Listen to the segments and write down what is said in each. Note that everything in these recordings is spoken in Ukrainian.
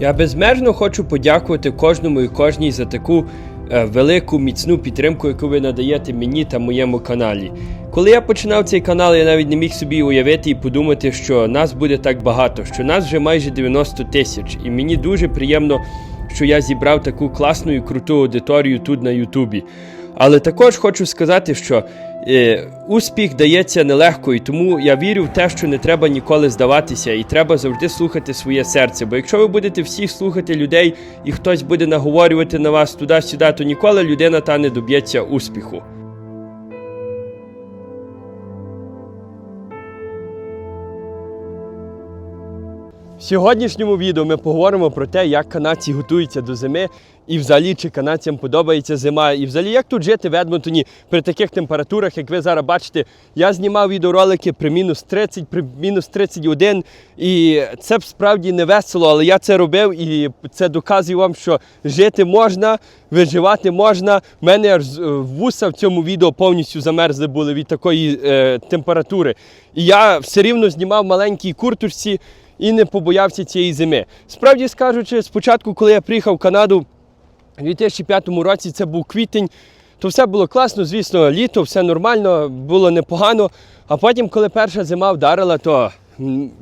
Я безмежно хочу подякувати кожному і кожній за таку е, велику міцну підтримку, яку ви надаєте мені та моєму каналі. Коли я починав цей канал, я навіть не міг собі уявити і подумати, що нас буде так багато, що нас вже майже 90 тисяч. І мені дуже приємно, що я зібрав таку класну і круту аудиторію тут на Ютубі. Але також хочу сказати, що е, успіх дається нелегко, і тому я вірю в те, що не треба ніколи здаватися, і треба завжди слухати своє серце. Бо якщо ви будете всіх слухати людей, і хтось буде наговорювати на вас туди-сюди, то ніколи людина та не доб'ється успіху. В сьогоднішньому відео ми поговоримо про те, як канадці готуються до зими, і взагалі чи канадцям подобається зима, і взагалі як тут жити в Едмонтоні при таких температурах, як ви зараз бачите. Я знімав відеоролики при мінус 30, при мінус 31, і це б справді не весело, але я це робив і це доказує вам, що жити можна, виживати можна. У мене аж е, вуса в цьому відео повністю замерзли були від такої е, температури. І я все рівно знімав маленькій курточці і не побоявся цієї зими. Справді скажучи, спочатку, коли я приїхав в Канаду у 2005 році, це був квітень, то все було класно, звісно, літо, все нормально, було непогано. А потім, коли перша зима вдарила, то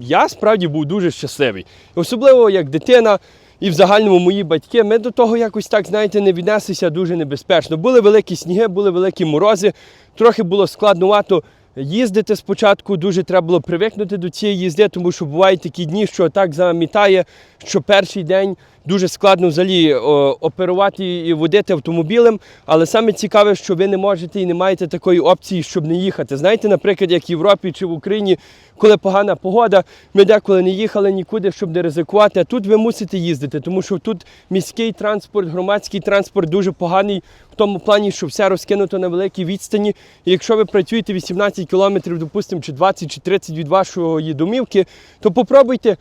я справді був дуже щасливий. Особливо як дитина. І в загальному мої батьки, ми до того якось так, знаєте, не віднеслися дуже небезпечно. Були великі сніги, були великі морози, трохи було складновато їздити спочатку, дуже треба було привикнути до цієї їзди, тому що бувають такі дні, що так замітає, що перший день дуже складно взагалі оперувати і водити автомобілем. Але саме цікаве, що ви не можете і не маєте такої опції, щоб не їхати. Знаєте, наприклад, як в Європі чи в Україні, коли погана погода, ми деколи не їхали нікуди, щоб не ризикувати. А тут ви мусите їздити, тому що тут міський транспорт, громадський транспорт дуже поганий в тому плані, що все розкинуто на великій відстані. І якщо ви працюєте 18 кілометрів, допустимо, чи 20 чи 30 від вашої домівки, то попробуйте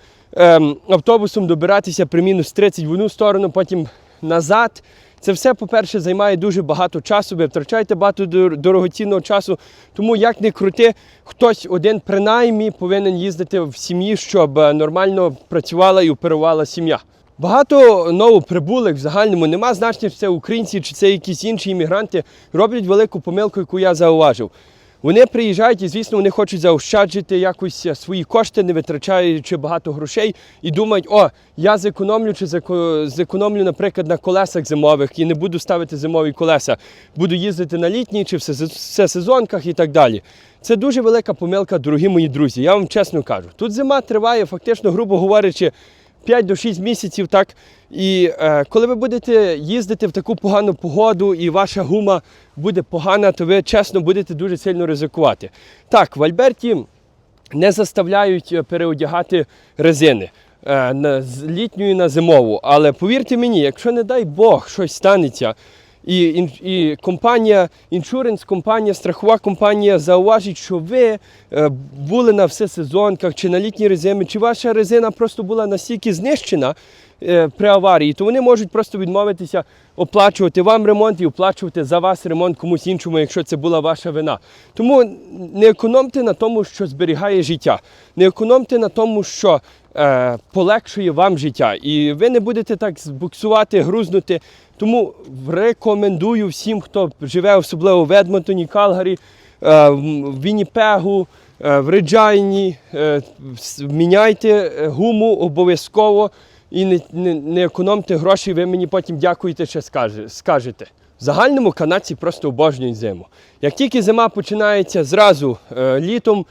автобусом добиратися при мінус 30 в одну сторону, потім назад. Це все, по-перше, займає дуже багато часу, ви втрачаєте багато дорогоцінного часу. Тому як не крути, хтось один принаймні повинен їздити в сім'ї, щоб е, нормально працювала і оперувала сім'я. Багато новоприбулих в загальному нема значення, чи це українці, чи це якісь інші іммігранти, роблять велику помилку, яку я зауважив. Вони приїжджають і, звісно, вони хочуть заощаджити якось е, свої кошти, не витрачаючи багато грошей, і думають, о, я зекономлю чи зекономлю, наприклад, на колесах зимових і не буду ставити зимові колеса, буду їздити на літній чи в сезон- всесезонках і так далі. Це дуже велика помилка, дорогі мої друзі. Я вам чесно кажу. Тут зима триває, фактично, грубо говорячи, 5 до 6 місяців, так. І е, коли ви будете їздити в таку погану погоду і ваша гума буде погана, то ви чесно будете дуже сильно ризикувати. Так, в Альберті не заставляють е, переодягати резини е, з літньої на зимову. Але повірте мені, якщо не дай Бог щось станеться, і, і компанія, іншуренс, компанія, страхова компанія зауважить, що ви е, були на всесезонках чи на літній резині, чи ваша резина просто була настільки знищена е, при аварії, то вони можуть просто відмовитися оплачувати вам ремонт і оплачувати за вас ремонт комусь іншому, якщо це була ваша вина. Тому не економте на тому, що зберігає життя, не економте на тому, що е, полегшує вам життя, і ви не будете так збуксувати, грузнути. Тому рекомендую всім, хто живе особливо в Едмонтоні, Калгарі, е, в Вінніпегу, е, в Реджайні, е, міняйте гуму обов'язково і не, не, не економте гроші, ви мені потім дякуєте, ще скажете. В загальному канадці просто обожнюють зиму. Як тільки зима починається зразу літом,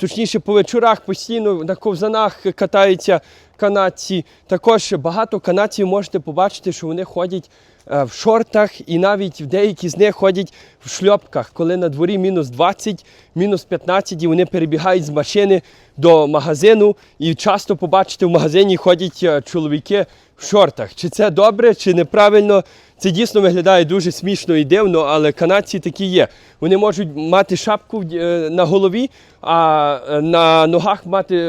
точніше по вечорах постійно на ковзанах катаються канадці. Також багато канадців можете побачити, що вони ходять е, в шортах, і навіть деякі з них ходять в шльопках, коли на дворі мінус 20, мінус 15, і вони перебігають з машини до магазину. І часто побачите, в магазині ходять е, чоловіки в шортах. Чи це добре, чи неправильно? Це дійсно виглядає дуже смішно і дивно, але канадці такі є. Вони можуть мати шапку е, на голові, а е, на ногах мати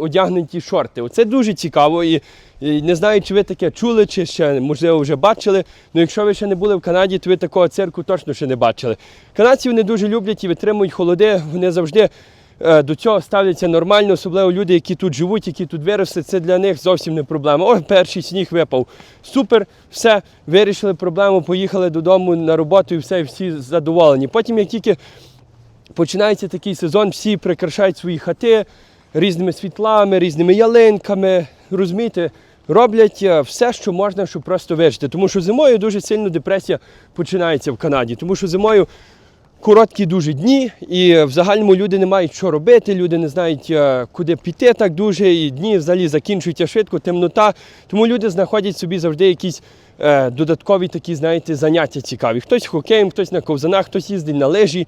одягнуті шорти. Оце дуже цікаво. І, не знаю, чи ви таке чули, чи ще можливо вже бачили. Ну якщо ви ще не були в Канаді, то ви такого цирку точно ще не бачили. Канадці вони дуже люблять і витримують холоди. Вони завжди до цього ставляться нормально, особливо люди, які тут живуть, які тут виросли, це для них зовсім не проблема. Ой, перший сніг випав. Супер, все, вирішили проблему, поїхали додому на роботу і все, і всі задоволені. Потім, як тільки починається такий сезон, всі прикрашають свої хати різними світлами, різними ялинками. Розумієте, роблять е, все, що можна, щоб просто вижити. Тому що зимою дуже сильно депресія починається в Канаді. Тому що зимою короткі дуже дні, і в загальному люди не мають що робити, люди не знають, е, куди піти так дуже, і дні взагалі закінчуються швидко, темнота. Тому люди знаходять собі завжди якісь е, додаткові такі, знаєте, заняття цікаві. Хтось хокеєм, хтось на ковзанах, хтось їздить на лижі.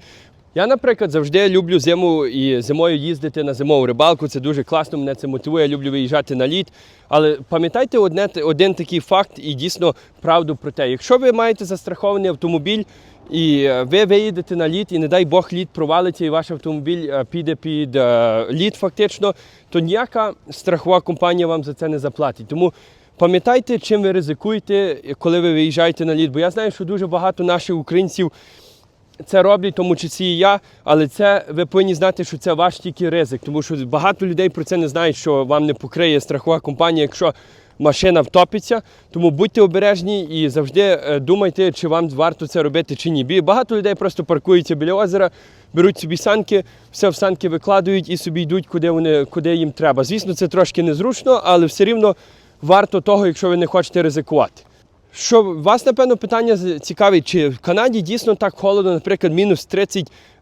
Я, наприклад, завжди люблю зиму і зимою їздити на зимову рибалку. Це дуже класно, мене це мотивує, я люблю виїжджати на лід. Але пам'ятайте одне, один такий факт і дійсно правду про те, якщо ви маєте застрахований автомобіль і е, ви виїдете на лід, і не дай Бог лід провалиться, і ваш автомобіль е, піде під е, лід фактично, то ніяка страхова компанія вам за це не заплатить. Тому пам'ятайте, чим ви ризикуєте, коли ви виїжджаєте на лід. Бо я знаю, що дуже багато наших українців це роблять, тому числі і я, але це ви повинні знати, що це ваш тільки ризик, тому що багато людей про це не знають, що вам не покриє страхова компанія, якщо машина втопиться. Тому будьте обережні і завжди е, думайте, чи вам варто це робити чи ні. Багато людей просто паркуються біля озера, беруть собі санки, все в санки викладають і собі йдуть, куди вони куди їм треба. Звісно, це трошки незручно, але все рівно варто того, якщо ви не хочете ризикувати. Що вас, напевно, питання цікавить, чи в Канаді дійсно так холодно, наприклад, мінус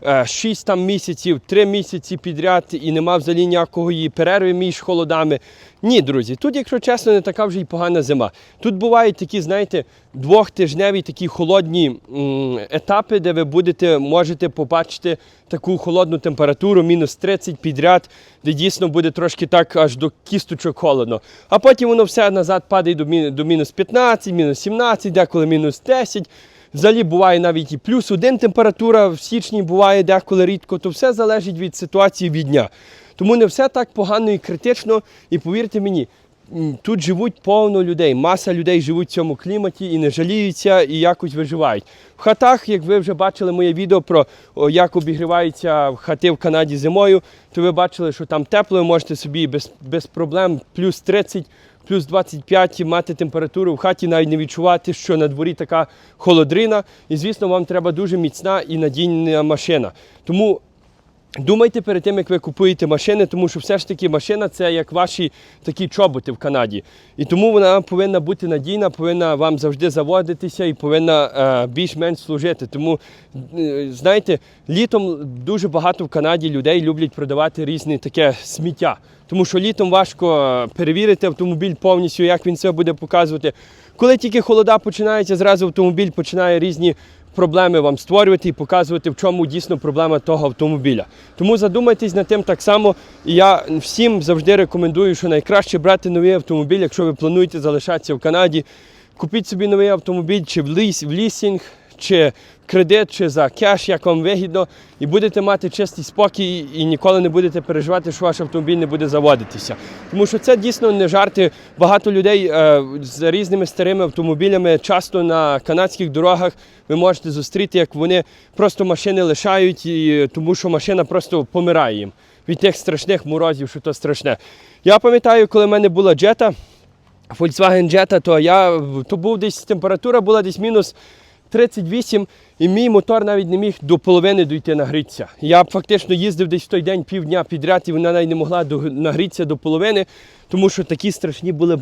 36 там місяців, 3 місяці підряд і нема взагалі ніякої перерви між холодами. Ні, друзі, тут, якщо чесно, не така вже й погана зима. Тут бувають такі, знаєте, двохтижневі такі холодні етапи, де ви будете, можете побачити таку холодну температуру, мінус 30 підряд, де дійсно буде трошки так аж до кісточок холодно. А потім воно все назад падає до мінус 15, мінус 17, деколи мінус 10. Взагалі буває навіть і плюс один температура в січні буває деколи рідко, то все залежить від ситуації від дня. Тому не все так погано і критично. І повірте мені, тут живуть повно людей. Маса людей живуть в цьому кліматі і не жаліються, і якось виживають. В хатах, як ви вже бачили моє відео про як обігріваються хати в Канаді зимою, то ви бачили, що там тепло, ви можете собі без, без проблем плюс 30 плюс 25 мати температуру в хаті, навіть не відчувати, що на дворі така холодрина. І, звісно, вам треба дуже міцна і надійна машина. Тому Думайте перед тим, як ви купуєте машини, тому що все ж таки машина це як ваші такі чоботи в Канаді. І тому вона повинна бути надійна, повинна вам завжди заводитися і повинна е, більш-менш служити. Тому, е, знаєте, літом дуже багато в Канаді людей люблять продавати різне таке сміття. Тому що літом важко е, перевірити автомобіль повністю, як він себе буде показувати. Коли тільки холода починається, зразу автомобіль починає різні проблеми вам створювати і показувати, в чому дійсно проблема того автомобіля. Тому задумайтесь над тим так само. І я всім завжди рекомендую, що найкраще брати новий автомобіль, якщо ви плануєте залишатися в Канаді. Купіть собі новий автомобіль чи в ліс, в лісінг, чи кредит, чи за кеш, як вам вигідно, і будете мати чистий спокій і ніколи не будете переживати, що ваш автомобіль не буде заводитися. Тому що це дійсно не жарти. Багато людей е, з різними старими автомобілями часто на канадських дорогах ви можете зустріти, як вони просто машини лишають, і, тому що машина просто помирає їм від тих страшних морозів, що то страшне. Я пам'ятаю, коли в мене була джета, Volkswagen Jetta, то я то був десь температура була десь мінус 38, і мій мотор навіть не міг до половини дійти нагрітися. Я фактично їздив десь в той день півдня підряд, і вона навіть не могла нагрітися до половини, тому що такі страшні були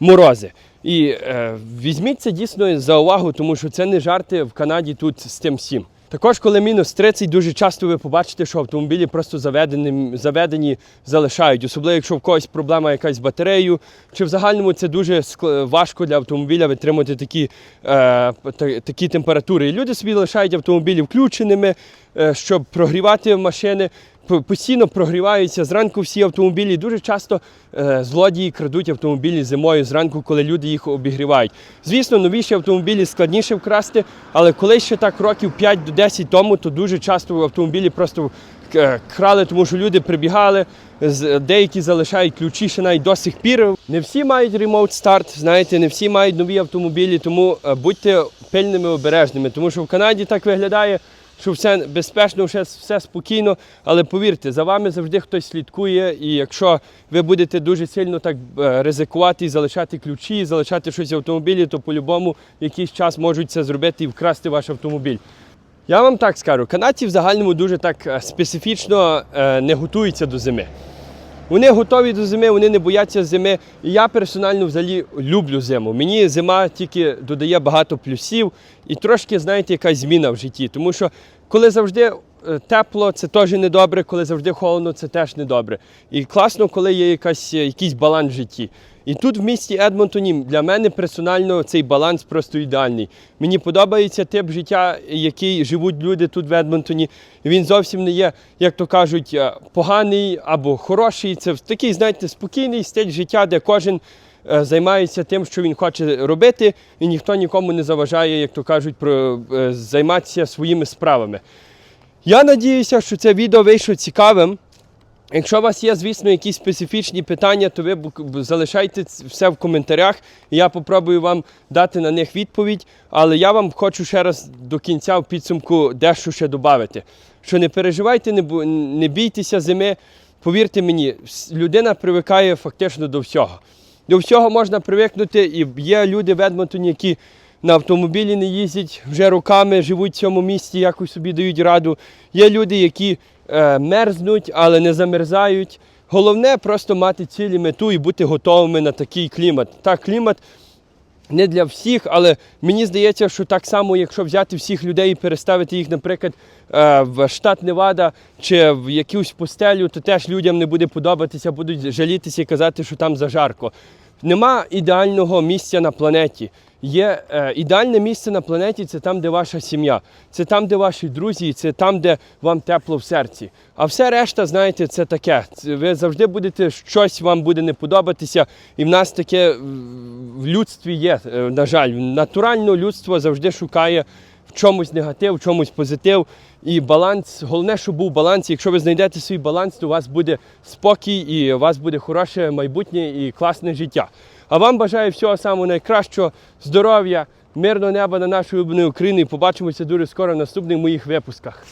морози. І е, візьміть дійсно за увагу, тому що це не жарти в Канаді тут з тим всім. Також, коли мінус 30, дуже часто ви побачите, що автомобілі просто заведені, заведені залишають, особливо якщо в когось проблема якась з батареєю, чи в загальному це дуже важко для автомобіля витримати такі, е, та- такі температури. І люди собі лишають автомобілі включеними, е, щоб прогрівати машини. Постійно прогріваються зранку всі автомобілі. Дуже часто е, злодії крадуть автомобілі зимою зранку, коли люди їх обігрівають. Звісно, новіші автомобілі складніше вкрасти, але коли ще так років 5 до 10 тому, то дуже часто автомобілі просто е, крали, тому що люди прибігали, деякі залишають ключі ще навіть до сих пір. Не всі мають ремоут старт, знаєте, не всі мають нові автомобілі, тому е, будьте пильними обережними, тому що в Канаді так виглядає. Що все безпечно, все, все спокійно. Але повірте, за вами завжди хтось слідкує. І якщо ви будете дуже сильно так е, ризикувати залишати ключі, залишати щось в автомобілі, то по-любому якийсь час можуть це зробити і вкрасти ваш автомобіль. Я вам так скажу, канадці в загальному дуже так е, специфічно е, не готуються до зими. Вони готові до зими, вони не бояться зими. І я персонально взагалі люблю зиму. Мені зима тільки додає багато плюсів і трошки, знаєте, якась зміна в житті. Тому що коли завжди е, тепло, це теж недобре, коли завжди холодно, це теж недобре. І класно, коли є якась, е, якийсь баланс в житті. І тут в місті Едмонтоні для мене персонально цей баланс просто ідеальний. Мені подобається тип життя, який живуть люди тут в Едмонтоні. Він зовсім не є, як то кажуть, е, поганий або хороший. Це такий, знаєте, спокійний стиль життя, де кожен е, займається тим, що він хоче робити, і ніхто нікому не заважає, як то кажуть, про е, займатися своїми справами. Я надіюся, що це відео вийшло цікавим. Якщо у вас є, звісно, якісь специфічні питання, то ви залишайте все в коментарях, і я попробую вам дати на них відповідь. Але я вам хочу ще раз до кінця в підсумку дещо ще додати. Що не переживайте, не, бійтеся зими. Повірте мені, людина привикає фактично до всього. До всього можна привикнути, і є люди в Едмонтоні, які на автомобілі не їздять вже роками, живуть в цьому місті, якось собі дають раду. Є люди, які е, мерзнуть, але не замерзають. Головне просто мати цілі мету і бути готовими на такий клімат. Так, клімат не для всіх, але мені здається, що так само, якщо взяти всіх людей і переставити їх, наприклад, е, в штат Невада чи в якусь пустелю, то теж людям не буде подобатися, будуть жалітися і казати, що там зажарко. Нема ідеального місця на планеті. Є е, ідеальне місце на планеті це там, де ваша сім'я, це там, де ваші друзі, це там, де вам тепло в серці. А все решта, знаєте, це таке. Ви завжди будете щось вам буде не подобатися. І в нас таке в- людстві є, е, на жаль. Натурально людство завжди шукає в чомусь негатив, в чомусь позитив. І баланс, головне, щоб був баланс. Якщо ви знайдете свій баланс, то у вас буде спокій і у вас буде хороше майбутнє і класне життя. А вам бажаю всього самого найкращого, здоров'я, мирного неба на нашій улюбленій Україні. Побачимося дуже скоро в наступних моїх випусках.